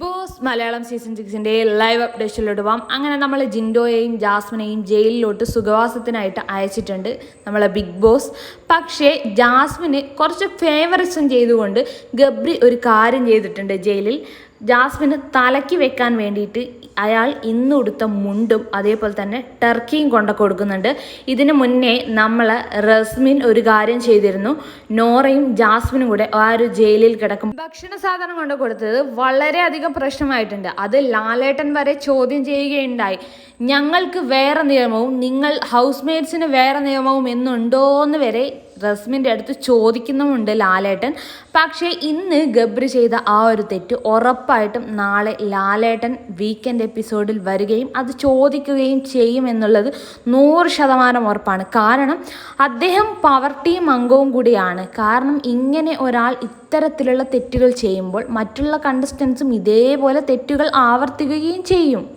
Boss Malayalam season സിക്സിന്റെ live അപ്ഡേഷനിലോട്ട് പോകാം അങ്ങനെ നമ്മൾ ജിൻഡോയെയും ജാസ്മിനെയും ജയിലിലോട്ട് സുഖവാസത്തിനായിട്ട് അയച്ചിട്ടുണ്ട് നമ്മളെ ബിഗ് ബോസ്. പക്ഷേ ജാസ്മിന് കുറച്ച് ഫേവറിസം ചെയ്തുകൊണ്ട് ഗബ്രി ഒരു കാര്യം ചെയ്തിട്ടുണ്ട് ജയിലിൽ. ജാസ്മിന് തലയ്ക്ക് വെക്കാൻ വേണ്ടിയിട്ട് അയാൾ ഇന്ന് ഉടുത്ത മുണ്ടും അതേപോലെ തന്നെ ടർക്കിയും കൊണ്ട കൊടുക്കുന്നുണ്ട്. ഇതിനു മുന്നേ നമ്മൾ റസ്മിൻ ഒരു കാര്യം ചെയ്തിരുന്നു. നോറയും ജാസ്മിനും കൂടെ ആ ഒരു ജയിലിൽ കിടക്കും ഭക്ഷണ സാധനം കൊണ്ട് കൊടുത്തത് വളരെയധികം പ്രശ്നമായിട്ടുണ്ട്. അത് ലാലേട്ടൻ വരെ ചോദ്യം ചെയ്യുകയുണ്ടായി. ഞങ്ങൾക്ക് വേറെ നിയമവും നിങ്ങൾ ഹൗസ് മേറ്റ്സിന് വേറെ നിയമവും എന്നുണ്ടോ എന്ന് വരെ റസ്മിന്റെ അടുത്ത് ചോദിക്കുന്നുമുണ്ട് ലാലേട്ടൻ. പക്ഷേ ഇന്ന് ഗബ്രി ചെയ്ത ആ ഒരു തെറ്റ് ഉറപ്പായിട്ടും നാളെ ലാലേട്ടൻ വീക്കെൻഡ് എപ്പിസോഡിൽ വരികയും അത് ചോദിക്കുകയും ചെയ്യും എന്നുള്ളത് നൂറ് ശതമാനം ഉറപ്പാണ്. കാരണം അദ്ദേഹം പവർ ടീം അംഗവും കൂടിയാണ്. കാരണം ഇങ്ങനെ ഒരാൾ ഇത്തരത്തിലുള്ള തെറ്റുകൾ ചെയ്യുമ്പോൾ മറ്റുള്ള കണ്ടസ്റ്റൻസും ഇതേപോലെ തെറ്റുകൾ ആവർത്തിക്കുകയും ചെയ്യും.